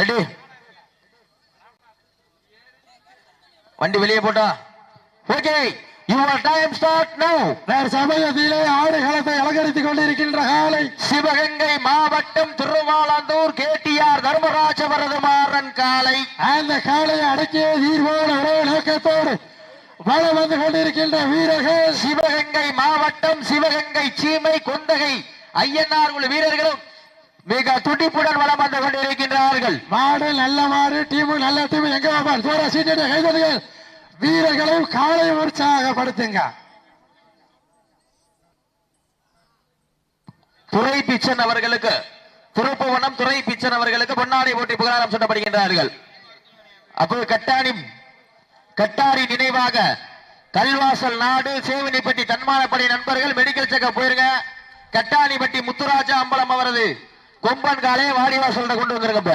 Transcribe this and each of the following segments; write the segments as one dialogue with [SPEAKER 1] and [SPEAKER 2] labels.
[SPEAKER 1] Ready. வண்டி வெளியே போட்டா. ஓகே யுவர் டைம் ஸ்டார்ட் நவ
[SPEAKER 2] சமயத்திலே ஆடுகளத்தை அலங்கரித்துக் கொண்டிருக்கின்ற காலை.
[SPEAKER 1] சிவகங்கை மாவட்டம் திருவாலாந்தூர் கேடிஆர் தர்மராஜ வரதமாறன் காலை.
[SPEAKER 2] அந்த காலையை அடக்கிய தீர்வோடு ஒரே நோக்கத்தோடு வளம் வந்து கொண்டிருக்கின்ற வீரர்கள்.
[SPEAKER 1] சிவகங்கை மாவட்டம் சிவகங்கை சீமை கொந்தகை ஐயனார் குழு வீரர்களும் மிக துடிப்புடன் வளம் வீரர்கள்.
[SPEAKER 2] மாடு நல்ல மாடு டீமு நல்ல டீம். எங்க பாப்பார் தூர சீட்டு கைதடுகள் வீரர்களையும் காலையும் உற்சாகப்படுத்துங்க.
[SPEAKER 1] துறை பிச்சன் அவர்களுக்கு திருப்புவனம் துறை பிச்சன் அவர்களுக்கு பொன்னாடை போட்டி புகழாரம் சொல்லப்படுகின்றார்கள் அப்போது கட்டாணி கட்டாரி நினைவாக கல்வாசல் நாடு சேவனிப்பட்டி தன்மானப்படை நண்பர்கள் மெடிக்கல் செக்கப் போயிருங்க. கட்டாணிப்பட்டி முத்துராஜா அம்பலம் அவரது. கொம்பன் காலே வாடிவாசல்கிட்ட கொண்டு வந்திருக்கப்ப.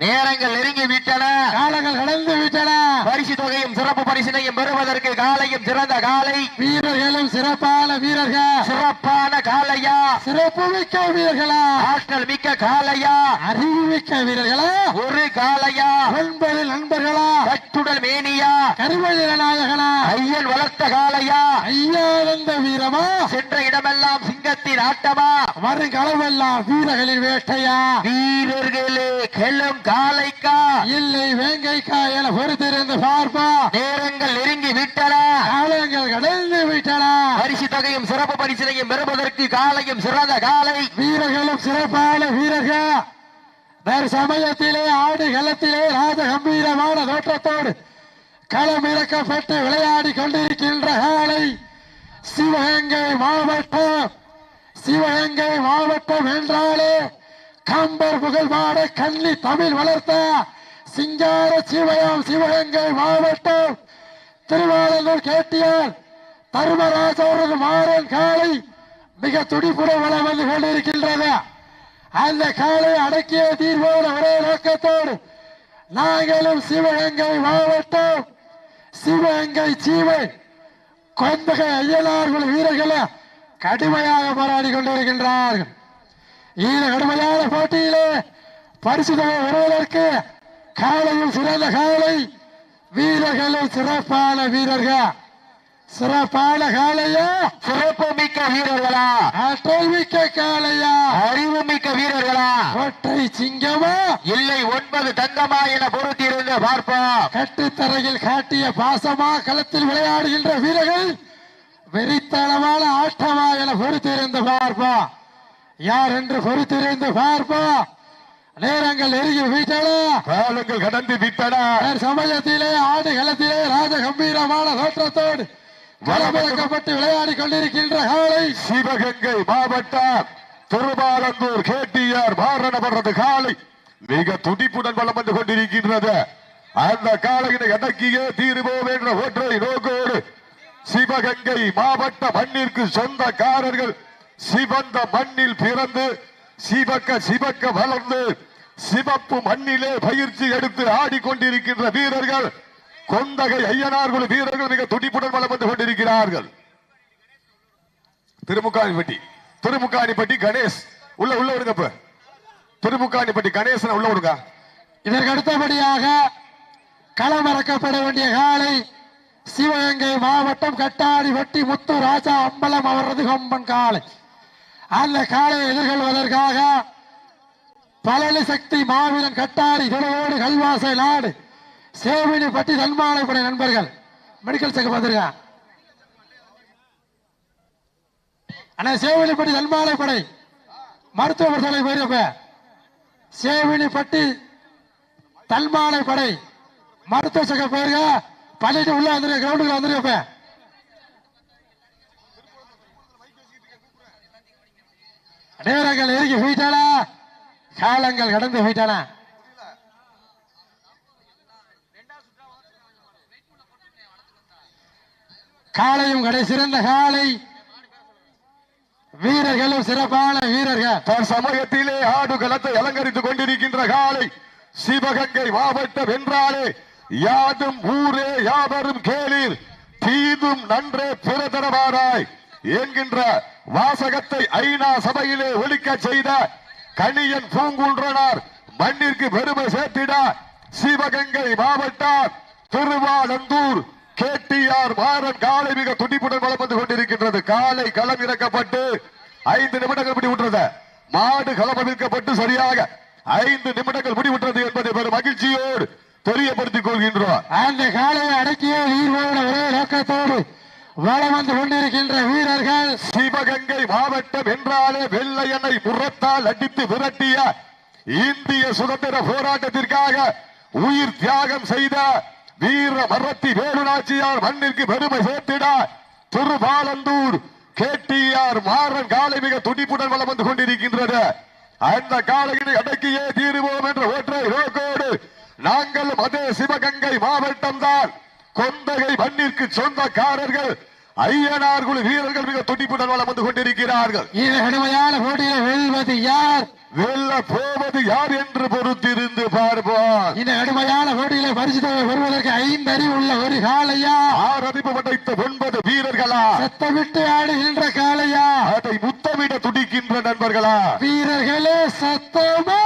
[SPEAKER 1] நேரங்கள் நெருங்கி விட்டன.
[SPEAKER 2] காலங்கள் கடந்து விட்டன.
[SPEAKER 1] பரிசு தொகையும் சிறப்பு பரிசினையும் பெறுவதற்கு காலையும் சிறந்த காலை.
[SPEAKER 2] வீரர்களும் சிறப்பான வீரர்கள்.
[SPEAKER 1] சிறப்பான காலையா?
[SPEAKER 2] சிறப்பு மிக்க வீரர்களா?
[SPEAKER 1] ஆற்றல் மிக்க காலையா?
[SPEAKER 2] அறிவு மிக்க வீரர்களா?
[SPEAKER 1] ஒரு காலையா?
[SPEAKER 2] ஒன்பது நண்பர்களா?
[SPEAKER 1] கட்டுடல் மேனியா?
[SPEAKER 2] கருவழிர நாயகனா
[SPEAKER 1] ஐயன் வளர்த்த காலையா?
[SPEAKER 2] ஐயானந்த வீரமா?
[SPEAKER 1] சென்ற இடமெல்லாம் சிங்கத்தின் ஆட்டமா?
[SPEAKER 2] வருங்களவெல்லாம் வீரர்களின் வேட்டையா?
[SPEAKER 1] வீரர்களே கெல்லும் காலைக்கா.
[SPEAKER 2] இல்லை வேங்கைக்கா என பொறுத்திருந்து பார்ப்பா.
[SPEAKER 1] நேரங்கள் நெருங்கி விட்டன.
[SPEAKER 2] காலங்கள் கடந்து விட்டன.
[SPEAKER 1] பரிசு தொகையும் சிறப்பு பரிசினையும் பெறுவதற்கு காலையும் சிறந்த காலை.
[SPEAKER 2] வீரர்களும் சிறப்பான வீரர்கள். சமயத்திலே ஆடு களத்திலே ராஜ கம்பீரமான தோற்றத்தோடு களம் இறக்கப்பட்டு விளையாடி கொண்டிருக்கின்ற காலை சிவகங்கை மாவட்டம். சிவகங்கை மாவட்டம் என்றாலே கம்பர் புகழ்வாட கண்ணி தமிழ் வளர்த்த சிங்கார சிவயம் சிவகங்கை மாவட்டம் திருவாளூர் கேட்டியார். தர்மராஜ் அவரது மாறன் காலை மிக துடிப்புடன் வளம் வந்து கொண்டிருக்கின்றது. அந்த காலை அடக்கிய தீர்வோடு ஒரே நோக்கத்தோடு நாங்களும் சிவகங்கை மாவட்டம் சிவகங்கை சீமை கொந்தகை ஐயனார்கள் வீரர்களை கடுமையாக போராடி கொண்டிருக்கின்றார்கள். இந்த கடுமையான போட்டியிலே பரிசு தொகை வருவதற்கு காலையும் சிறந்த காலை வீரர்களும் சிறப்பான வீரர்கள். சிறப்பான காலையா?
[SPEAKER 1] சிறப்பு மிக்க வீரர்களா?
[SPEAKER 2] ஆற்றல் மிக்க காலையா?
[SPEAKER 1] அறிவு மிக்க வீரர்களா?
[SPEAKER 2] ஒற்றை சிங்கமா?
[SPEAKER 1] இல்லை ஒன்பது தங்கமா என பொறுத்திருந்து பார்ப்போம்.
[SPEAKER 2] கட்டுத்தரையில் காட்டிய பாசமா களத்தில் விளையாடுகின்ற வீரர்கள் வெறித்தனமான ஆட்டமா என பொறுத்திருந்து பார்ப்போம். யார் என்று பொறுத்திருந்து பார்ப்போம். நேரங்கள் நெருங்கி விட்டன
[SPEAKER 1] காலங்கள் கடந்து விட்டன.
[SPEAKER 2] சமயத்திலே ஆடு களத்திலே ராஜ கம்பீரமான தோற்றத்தோடு வளமிழக்கப்பட்டு விளையாடி கொண்டிருக்கின்ற காலை.
[SPEAKER 1] சிவகங்கை மாவட்டம் திருபாலந்தூர் கேட்டியார் மாறனவரது காலை. மிக துடிப்புடன் வளம் வந்து கொண்டிருக்கின்றது. அந்த காலையினை அடக்கியே தீருவோம் என்ற ஒற்றை நோக்கோடு சிவகங்கை மாவட்ட மண்ணிற்கு சொந்தக்காரர்கள் சிவந்த மண்ணில் பிறந்து சிவக்க சிவக்க வளர்ந்து சிவப்பு மண்ணிலே பயிற்சி எடுத்து ஆடிக்கொண்டிருக்கின்ற வீரர்கள் கொந்தகை ஐயனார்கள் வீரர்கள் மிக துடிப்புடன் வளம் வந்து கொண்டிருக்கிறார்கள். திருமுக்காணிப்பட்டி திருமுக்காணிப்பட்டி கணேஷ் உள்ள உள்ள விடுங்க இப்ப. திருமுக்காணிப்பட்டி கணேசன் உள்ள விடுங்க.
[SPEAKER 2] இதற்கு அடுத்தபடியாக களமிறக்கப்பட வேண்டிய காலை சிவகங்கை மாவட்டம் கட்டாடி வெட்டி முத்து ராஜா அம்பலம் அவரது கொம்பன் காலை. அந்த காலையை எதிர்கொள்வதற்காக பழனி சக்தி மாவீரன் கட்டாரி தினவோடு கல்வாசை நாடு சேவினி பட்டி தன்மாலைப்படை நண்பர்கள். மெடிக்கல் செக் வந்திருக்கான் அண்ணா சேவினிப்பட்டி தன்மாலைப்படை மருத்துவ சாலை போயிருப்ப சேவினிப்பட்டி தல்மாலை படை. மருத்துவ சக போயிருக்க? பள்ளிட்டு உள்ள வந்துருக்க கிரவுண்டுக்குள்ள வந்துருப்ப நேரங்கள் நெருங்கி போயிட்டானா காலங்கள் கடந்து போயிட்டானா காலையும் கடை சிறந்த காலை. வீரர்களும் சிறப்பான வீரர்கள்.
[SPEAKER 1] தன் சமயத்திலே ஆடு களத்தை அலங்கரித்துக் கொண்டிருக்கின்ற காலை. சிவகங்கை மாவட்டம் என்றாலே யாதும் ஊரே யாவரும் கேளீர். தீதும் நன்றே பிறதரவாராய் என்கின்ற வாசகத்தை ஐநா சபையிலே ஒழிக்க செய்த கணியன் பூங்குன்றனார் மண்ணிற்கு பெருமை சேர்த்திட சிவகங்கை மாவட்டம் திருவாலந்தூர் கேடிஆர் மாறன் காலை மிக துடிப்புடன் வளம் வந்து கொண்டிருக்கின்றது. காலை களம் இறக்கப்பட்டு ஐந்து நிமிடங்கள் முடிவுற்றது. மாடு களம் விற்கப்பட்டு சரியாக ஐந்து நிமிடங்கள் முடிவுற்றது என்பதை பெரும் மகிழ்ச்சியோடு தெரியப்படுத்திக் கொள்கின்றோம்.
[SPEAKER 2] அந்த காலையை அடக்கிய வீரோட ஒரே நோக்கத்தோடு வளம் வந்து கொண்டிருக்கின்ற வீரர்கள்
[SPEAKER 1] சிவகங்கை மாவட்டம் என்றாலே வெள்ளையனை புறத்தால் அடித்து விரட்டிய இந்திய சுதந்திர போராட்டத்திற்காக உயிர் தியாகம் செய்த வீர மரத்தி வேலுநாச்சியார் மண்ணிற்கு பெருமை சேர்த்திட திருபாலந்தூர் கேடிஆர் மாறன் காலை மிக துடிப்புடன் வளம் வந்து கொண்டிருக்கின்றது. அந்த காலையினை அடக்கியே தீருவோம் என்ற ஒற்றை நோக்கோடு நாங்கள் அதே சிவகங்கை மாவட்டம் தான் கொந்தகை மண்ணிற்கு சொந்தக்காரர்கள் ஐயனார் குழு வீரர்கள் மிக துடிப்புடன் வளம் வந்து கொண்டிருக்கிறார்கள்.
[SPEAKER 2] இது கடுமையான போட்டியில் வெல்வது யார்?
[SPEAKER 1] வெல்ல போவது யார் என்று பொறுத்திருந்து பார்ப்போம்
[SPEAKER 2] இந்த கடுமையான போட்டியில பரிசு தொகை பெறுவதற்கு ஐந்து அறிவு உள்ள ஒரு காளையா?
[SPEAKER 1] ஆறு அறிவு படைத்த ஒன்பது வீரர்களா?
[SPEAKER 2] சத்தமிட்டு ஆடுகின்ற காளையா?
[SPEAKER 1] அதை முத்தமிட துடிக்கின்ற நண்பர்களா?
[SPEAKER 2] வீரர்களே சத்தமா?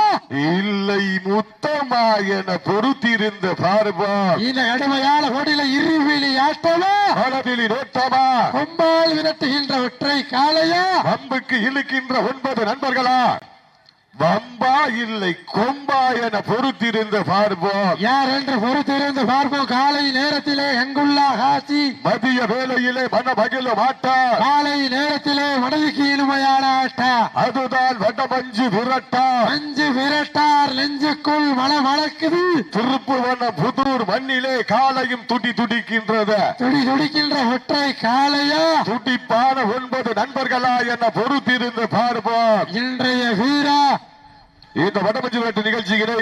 [SPEAKER 1] இல்லை முத்தமா என பொறுத்திருந்து பார்ப்போம்
[SPEAKER 2] இந்த கடுமையான போட்டியில இருவிழி ஆட்டமா?
[SPEAKER 1] மனதில் நோட்டமா?
[SPEAKER 2] கொம்பால் விரட்டுகின்ற ஒற்றை காளையா?
[SPEAKER 1] வம்புக்கு இழுக்கின்ற ஒன்பது நண்பர்களா? வம்பா இல்லை கொம்பா என பொறுத்திருந்து பார்ப்போம்
[SPEAKER 2] யார் என்று பொறுத்திருந்து பார்ப்போம் காலை நேரத்திலே எங்குள்ளா காட்சி
[SPEAKER 1] மதிய வேளையிலே மன மகிழ மாட்டா.
[SPEAKER 2] காலை நேரத்திலே மனைவிக்கு இனிமையான ஆட்டா.
[SPEAKER 1] அதுதான் வடமஞ்சு விரட்டா.
[SPEAKER 2] அஞ்சு விரட்டார் நெஞ்சுக்குள் மலை மணக்குது
[SPEAKER 1] திருப்புவன புதூர் மண்ணிலே காலையும் துடி துடிக்கின்றது.
[SPEAKER 2] துடி துடிக்கின்ற ஒற்றை காளையா?
[SPEAKER 1] துடிப்பான ஒன்பது நண்பர்களா என பொறுத்திருந்து பார்ப்போம்.
[SPEAKER 2] இன்றைய வீரா
[SPEAKER 1] இந்த வடமஞ்சு விரட்டு நிகழ்ச்சிகளை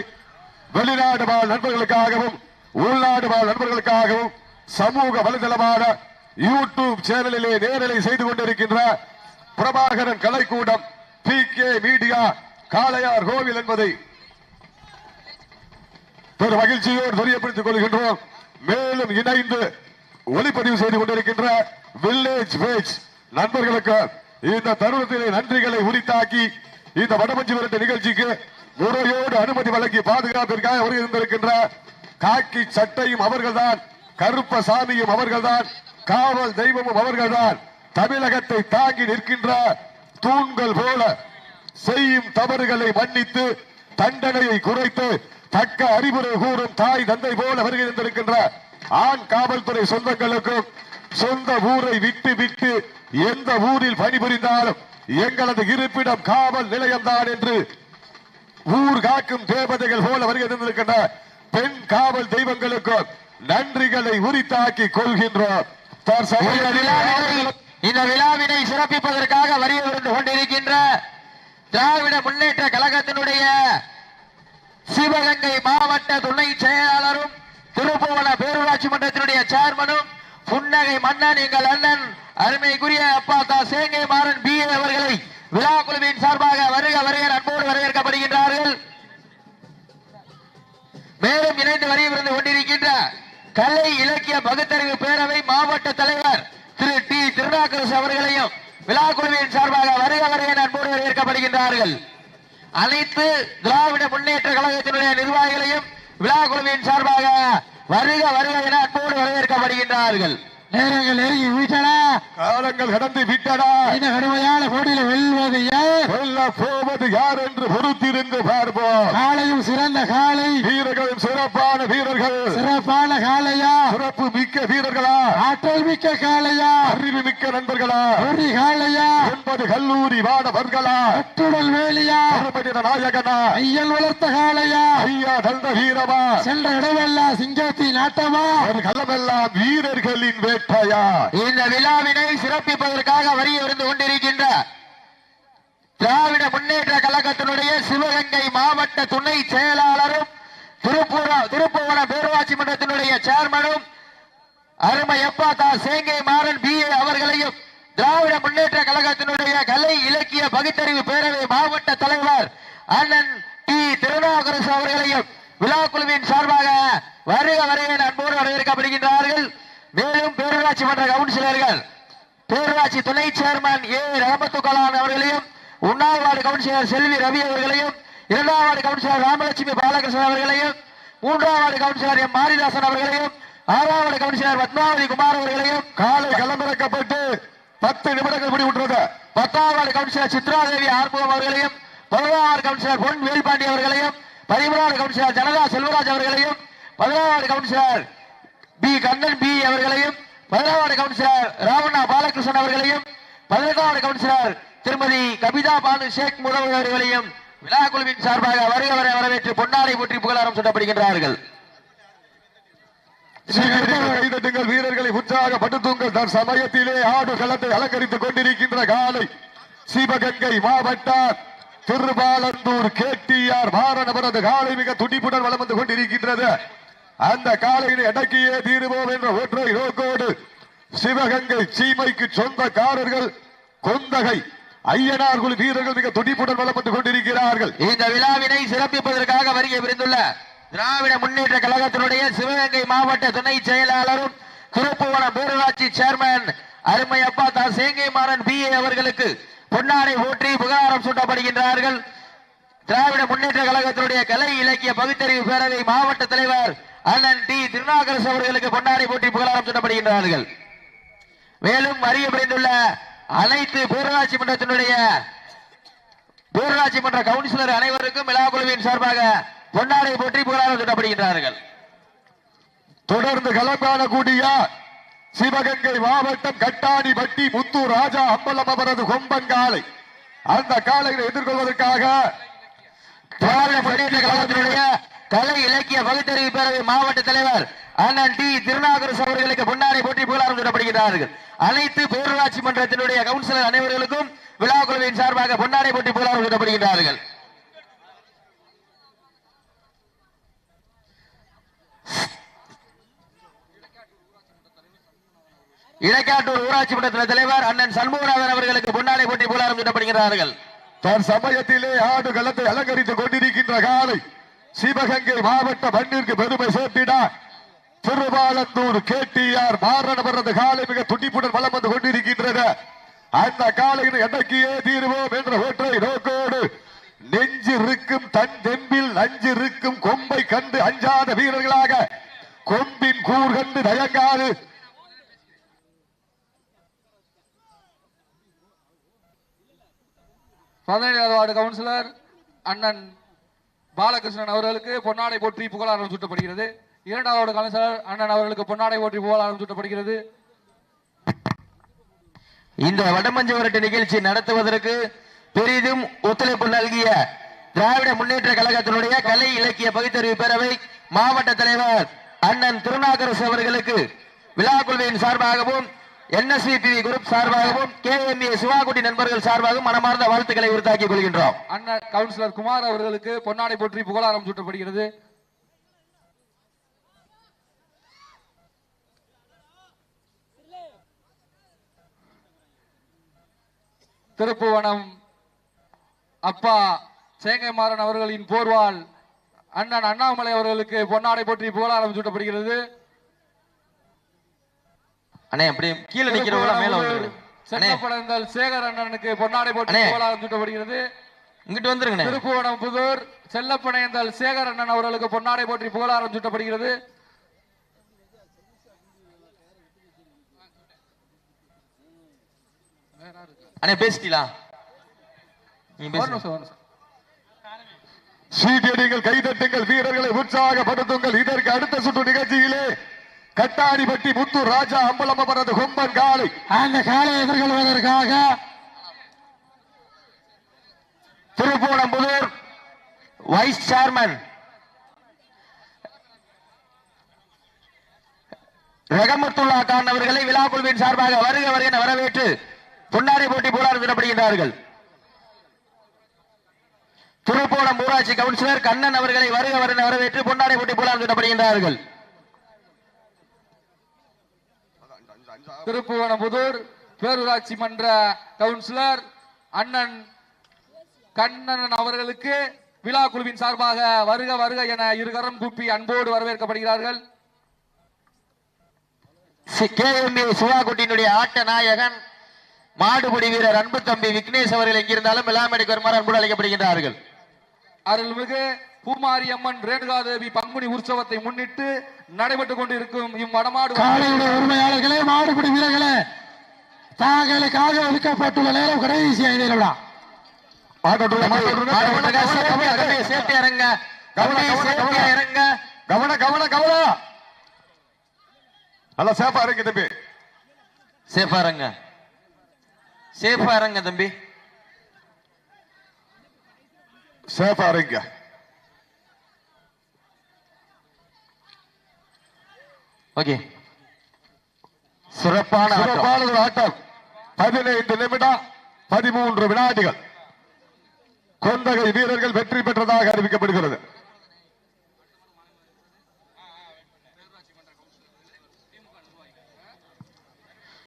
[SPEAKER 1] வெளிநாடு வாழ் நண்பர்களுக்காகவும் உள்நாடு வாழ் நண்பர்களுக்காகவும் சமூக வலைதளமான யூடியூப் சேனலிலே நேரலை செய்து கொண்டிருக்கின்ற Prabhakaran Kalaikoodam P K media Kalaiyar Kovil என்பதை பெரும் மகிழ்ச்சியோடு தெரியப்படுத்திக் கொள்கின்றோம். மேலும் இணைந்து ஒளிப்பதிவு செய்து கொண்டிருக்கின்ற வில்லேஜ் பேஜ் நண்பர்களுக்கு இந்த தருணத்திலே நன்றிகளை உரித்தாக்கி இந்த வடமஞ்சி விரட்டு நிகழ்ச்சிக்கு முறையோடு அனுமதி வழங்கி பாதுகாப்பிற்காக வருகின்றிருக்கின்ற காக்கி சட்டையும் அவர்கள்தான் கருப்பசாமியும் அவர்கள்தான் காவல் தெய்வமும் அவர்கள்தான். தமிழகத்தை தாங்கி நிற்கின்ற தூண்கள் போல செய்யும் தவறுகளை மன்னித்து தண்டனையை குறைத்து தக்க அறிவுரை கூறும் தாய் தந்தை போல வருகின்றிருக்கின்ற ஆண் காவல்துறை சொந்தங்களுக்கும் சொந்த ஊரை விட்டு விட்டு எந்த ஊரில் பணிபுரிந்தாலும் எங்களது இருப்பிடம் காவல் நிலையம்தான் என்று ஊர் காக்கும் தேவதைகள் போல வருகின்ற பெண் காவல் தெய்வங்களுக்கும் நன்றிகளை உரித்தாக்கி கொள்கின்றோம்.
[SPEAKER 3] இந்த விழாவினை இந்த விழாவினை சிறப்பிப்பதற்காக வரியிருந்து கொண்டிருக்கின்ற திராவிட முன்னேற்ற கழகத்தினுடைய சிவகங்கை மாவட்ட துணை செயலாளரும் திருப்புவன பேரூராட்சி மன்றத்தினுடைய சேர்மனும் புன்னகை மன்னன் எங்கள் அண்ணன் அருமைக்குரிய அப்பா தா சேங்கை மாறன் பி அவர்களை விழா குழுவின் சார்பாக வருக வருக அன்போடு வரவேற்கப்படுகின்றார்கள். மேலும் இணைந்து வரையிருந்து கொண்டிருக்கின்ற கலை இலக்கிய பகுத்தறிவு பேரவை மாவட்ட தலைவர் திரு டி திருநாக்கரசு அவர்களையும் விழா குழுவின் சார்பாக வருக வருக அன்போடு வரவேற்கப்படுகின்றார்கள். அனைத்து திராவிட முன்னேற்ற கழகத்தினுடைய நிர்வாகிகளையும் விழா குழுவின் சார்பாக வருக வருக என அன்போடு வரவேற்கப்படுகின்றார்கள்.
[SPEAKER 2] நேரங்கள் நெருங்கி விட்டன
[SPEAKER 1] காலங்கள் கடந்து விட்டன.
[SPEAKER 2] இந்த கடுமையான போட்டியில வெல்வது யார்?
[SPEAKER 1] வெல்ல போவது யார் என்று பொறுத்திருந்து பார்ப்போம்.
[SPEAKER 2] காளையும் சிறந்த காளை
[SPEAKER 1] வீரர்களும் சிறப்பான வீரர்கள்.
[SPEAKER 2] சிறப்பான காளையா
[SPEAKER 1] சிறப்பு மிக்க வீரர்களா?
[SPEAKER 2] ஆற்றல் மிக்க காளையா
[SPEAKER 1] அறிவு மிக்க நண்பர்களா?
[SPEAKER 2] ஒரு காளையா
[SPEAKER 1] ஒன்பது கல்லூரி மாணவர்களா?
[SPEAKER 2] கட்டுடல் வேலியா?
[SPEAKER 1] நாயகனா?
[SPEAKER 2] ஐயன் வளர்த்த காளையா
[SPEAKER 1] ஐயா நல்ல வீரமா?
[SPEAKER 2] சென்ற இடமெல்லாம் சிங்கத்தின் ஆட்டமா?
[SPEAKER 1] ஒரு களமெல்லாம் வீரர்களின் வேட்டையா
[SPEAKER 3] இந்த விழாவினை சிறப்பிப்பதற்காக வரியவிருந்து கொண்டிருக்கின்ற திராவிட முன்னேற்ற கழகத்தினுடைய சிவகங்கை மாவட்ட துணை செயலாளரும் திருப்பூர திருப்புவன பேரூராட்சி மன்றத்தினுடைய சேர்மனும் அருமை எப்பாத்தா சேங்கை மாறன் பி ஏ அவர்களையும் திராவிட முன்னேற்ற கழகத்தினுடைய கலை இலக்கிய பகுத்தறிவு பேரவை மாவட்ட தலைவர் அண்ணன் டி திருநாகரசு அவர்களையும் விழா குழுவின் சார்பாக வருக வருக அன்போடு வரவேற்கப்படுகின்றார்கள். மேலும் பேரூராட்சி மன்ற கவுன்சிலர்கள் பேரூராட்சி துணை சேர்மன் ஏ ரஹமத்து கலான் அவர்களையும் உண்ணாவாடு கவுன்சிலர் செல்வி ரவி அவர்களையும் இரண்டாம் வார்டு கவுன்சிலர் ராமலட்சுமி பாலகிருஷ்ணன் அவர்களையும் மூன்றாம் வார்டு கவுன்சிலர் எம் மாரிதாசன் அவர்களையும் ஆறாம் வார்டு கவுன்சிலர் பத்மாவதி குமார் அவர்களையும்
[SPEAKER 1] காலை களமிறக்கப்பட்டு பத்து நிமிடங்கள் முடிவுற்றது.
[SPEAKER 3] பத்தாம் வார்டு கவுன்சிலர் சித்ராதேவி ஆர்முகம் அவர்களையும் பதினோராம் வார்டு கவுன்சிலர் பொன் வேல்பாண்டி அவர்களையும் பதிமூணாவது கவுன்சிலர் ஜனதா செல்வராஜ் அவர்களையும் பதினாறாவது கவுன்சிலர் பி. கண்ணன் பி. அவர்களையும் பதினாறாவது கவுன்சிலர் ராவண்ணா பாலகிருஷ்ணன் அவர்களையும் பதினெட்டாவது கவுன்சிலர் திருமதி கபிதா பானு ஷேக் முதல்வர் அவர்களையும் விழா குழுவின் சார்பாக வருக வரை வரவேற்று பொன்னாரை போற்றி புகழாரம் சொல்லப்படுகின்றார்கள்
[SPEAKER 1] சீக்கிரம் கைதட்டுங்கள் வீரர்களை உற்சாகப்படுத்துங்கள் தன் சமயத்திலே ஆடு களத்தை அலங்கரித்துக் கொண்டிருக்கின்ற காலை சிவகங்கை மாவட்டம் திருபாலந்தூர் கேட்டியார் மாறனவரது காலை மிக துடிப்புடன் வளம் வந்து கொண்டிருக்கின்றது. அந்த காலையில் இடக்கியே தீருவோம் என்ற ஒற்றை நோக்கோடு சிவகங்கை சீமைக்கு சொந்தக்காரர்கள் கொந்தகை ஐயனார் குழு வீரர்கள் மிக துடிப்புடன் வளப்பட்டுக் கொண்டிருக்கிறார்கள்.
[SPEAKER 3] இந்த விழாவினை சிறப்பிப்பதற்காக வருகை விருந்துள்ள திராவிட முன்னேற்ற கழகத்தினுடைய சிவகங்கை மாவட்ட துணை செயலாளரும் திருப்புவனம் பேரூராட்சி சேர்மன் அருமை அப்பா தா. சேங்கை மாறன் பி அவர்களுக்கு பொன்னாடை ஊற்றி புகாரம் சூட்டப்படுகின்றார்கள். திராவிட முன்னேற்ற கழகத்தினுடைய கலை இலக்கிய பகுத்தறிவு பேரவை மாவட்ட தலைவர் அண்ணன் டி. திருநாகரசு அவர்களுக்கு பொன்னாடி போட்டி புகழாரம் சொல்லப்படுகின்றார்கள் மேலும் அறிய அனைத்து பேரூராட்சி மன்றத்தினுடைய பேரூராட்சி மன்ற கவுன்சிலர் அனைவருக்கும் விழாக்குழுவின் சார்பாக பொன்னாடை போற்றி புகழாரம் சொல்லப்படுகின்றார்கள்
[SPEAKER 1] தொடர்ந்து களங்காணக்கூடிய சிவகங்கை மாவட்டம் கட்டாணி பட்டி முத்து ராஜா அம்பலம் அவரது கொம்பங்காலை அந்த காலையில் எதிர்கொள்வதற்காக
[SPEAKER 3] கலை இலக்கிய பகுத்தறிவு பேரவை மாவட்ட தலைவர் அண்ணன் டி. திருநாகரசு அவர்களுக்கு பொன்னாடை போட்டி புகழாரம் சூட்டப்படுகிறார்கள். அனைத்து பேரூராட்சி மன்றத்தினுடைய கவுன்சிலர் அனைவர்களுக்கும் விழா குழுவின் சார்பாக பொன்னாடை போட்டி புகழாரம் சூட்டப்படுகின்றார்கள். இடைக்காட்டூர் ஊராட்சி மன்றத்தின் தலைவர் அண்ணன் சண்முகநாதன் அவர்களுக்கு பொன்னாடை போட்டி புகழாரம் சூட்டப்படுகிறார்கள்.
[SPEAKER 1] தன் சமயத்திலே ஆடு களத்தை அலங்கரித்துக் கொண்டிருக்கின்ற காலை சிவகங்கை மாவட்ட மண்ணிற்கு பெருமை சேர்த்திட. திருவாலந்தூர் ஆர் மாரணவரது காலை மிக துடிப்புடன் வலம் வந்து கொண்டிருக்கின்றது அந்த காலையில் அடக்கியே தீருவோம் என்ற ஒற்றை நோக்கோடு நெஞ்சு இருக்கும் தன் தெம்பில் நஞ்சு இருக்கும் கொம்பை கண்டு அஞ்சாத வீரர்களாக கொம்பின் கூர் கண்டு தயங்காது.
[SPEAKER 4] பதினேழாவது வார்டு கவுன்சிலர் அண்ணன் பாலகிருஷ்ணன் அவர்களுக்கு பொன்னாடை போற்றி புகழாரம் சூட்டப்படுகிறது. இரண்டாவது கலைஞர் அண்ணன் அவர்களுக்கு பொன்னாடை போற்றி புகழாரம் சூட்டப்படுகிறது.
[SPEAKER 3] இந்த வடமஞ்சு விரட்டு நிகழ்ச்சி நடத்துவதற்கு பெரிதும் ஒத்துழைப்பு நல்கிய திராவிட முன்னேற்ற கழகத்தினுடைய கலை இலக்கிய பகுத்தறிவு பேரவை மாவட்ட தலைவர் அண்ணன் திருநாகரசு அவர்களுக்கு விழா குழுவின் சார்பாகவும் என்எஸ்சிபி குரூப் சார்பாகவும் கேஎம்ஏ சிவாகுடி நண்பர்கள் சார்பாகவும் மனமார்ந்த வாழ்த்துக்களை உறுத்தாக்கிக் கொள்கின்றோம்.
[SPEAKER 4] அண்ணன் கவுன்சிலர் குமார் அவர்களுக்கு பொன்னாடை போற்றி புகழாரம் சூட்டப்படுகிறது. திருப்புவனம் அப்பா சேங்கைமாறன் அவர்களின் போர்வால் அண்ணன் அண்ணாமலை அவர்களுக்கு பொன்னாடை போற்றி புகழாரம் சூட்டப்படுகிறது.
[SPEAKER 3] அண்ணே அப்படியே கீழே நிக்கிறவங்க மேல வந்துருங்க. அண்ணே.
[SPEAKER 4] சென்னப்படங்கள் சேகர் அண்ணனுக்கு பொன்னாடை
[SPEAKER 3] அண்ணே.
[SPEAKER 4] புகழாரம் சூட்டப்படுகிறது.
[SPEAKER 3] இங்கிட்டு வந்துருங்கண்ணே.
[SPEAKER 4] திருப்புவனம் புதூர். செல்லப்பனையந்தல் சேகர் அண்ணன் அவர்களுக்கு பொன்னாடை போற்றி புகழாரம் சூட்டப்படுகிறது.
[SPEAKER 3] அண்ணே பேசிட்டீங்களா.
[SPEAKER 1] சீட்டியடிங்கள் கைதட்டுங்கள் வீரர்களை உற்சாகப்படுத்துங்கள். இதற்கு அடுத்த சுற்று நிகழ்ச்சியிலே கட்டாரிப்பட்டி முத்து ராஜா அம்பலம் அவரது கொம்பன் காலை
[SPEAKER 2] அந்த காலை எதிர்கொள்வதற்காக
[SPEAKER 3] திருப்பூணம்புதூர் வைஸ் சேர்மன் ரகமத்துல்லா கான் அவர்களை விழா குழுவின் சார்பாக வருக வருக என வரவேற்று பொன்னாடை போட்டி போராடி விடப்படுகின்றார்கள் திருப்போணம் ஊராட்சி கவுன்சிலர் கண்ணன் அவர்களை வருக வருக என வரவேற்று பொன்னாடை போட்டி போராடி விடப்படுகின்றார்கள்
[SPEAKER 4] திருப்புவனம்புதூர் பேரூராட்சி மன்ற கவுன்சிலர் அண்ணன் கண்ணன் அவர்களுக்கு விழா குழுவின் சார்பாக வருக வருக என இருகரம் கூப்பி அன்போடு வரவேற்கப்படுகிறார்கள்.
[SPEAKER 3] கேஎம்ஏ சிவாகுட்டியினுடைய ஆட்ட நாயகன் மாடுபிடி வீரர் அன்பு தம்பி விக்னேஷ் அவர்கள் எங்கிருந்தாலும் விழாமேடைக்கு வருமாறு அன்போடு அழைக்கப்படுகின்றார்கள்.
[SPEAKER 4] அருள்மிகு பூமாரியம்மன் ரேணுகாதேவி பங்குனி உற்சவத்தை முன்னிட்டு நடைபெற்றுக் கொண்டிருக்கும் இவ்வடமாடு
[SPEAKER 2] காளையுடைய உரிமையாளர்களே மாடுபிடி வீரர்களே தாங்களுக்காக ஒதுக்கப்பட்டுள்ள நேரம் கடைசி.
[SPEAKER 3] தம்பி, சேஃப்டியா இறங்க. இறங்க.
[SPEAKER 1] கவனம் கவனம் கவனம் நல்லா சேஃபா இருங்க தம்பி.
[SPEAKER 3] சேஃபா இறங்க சேஃபா இறங்க தம்பி.
[SPEAKER 1] சேஃபா இருங்க.
[SPEAKER 3] ஓகே. சிறப்பான
[SPEAKER 1] சிறப்பான ஒரு ஆட்டம். பதினைந்து நிமிடம் பதிமூன்று வினாடிகள். கொந்தகை வீரர்கள் வெற்றி பெற்றதாக அறிவிக்கப்படுகிறது.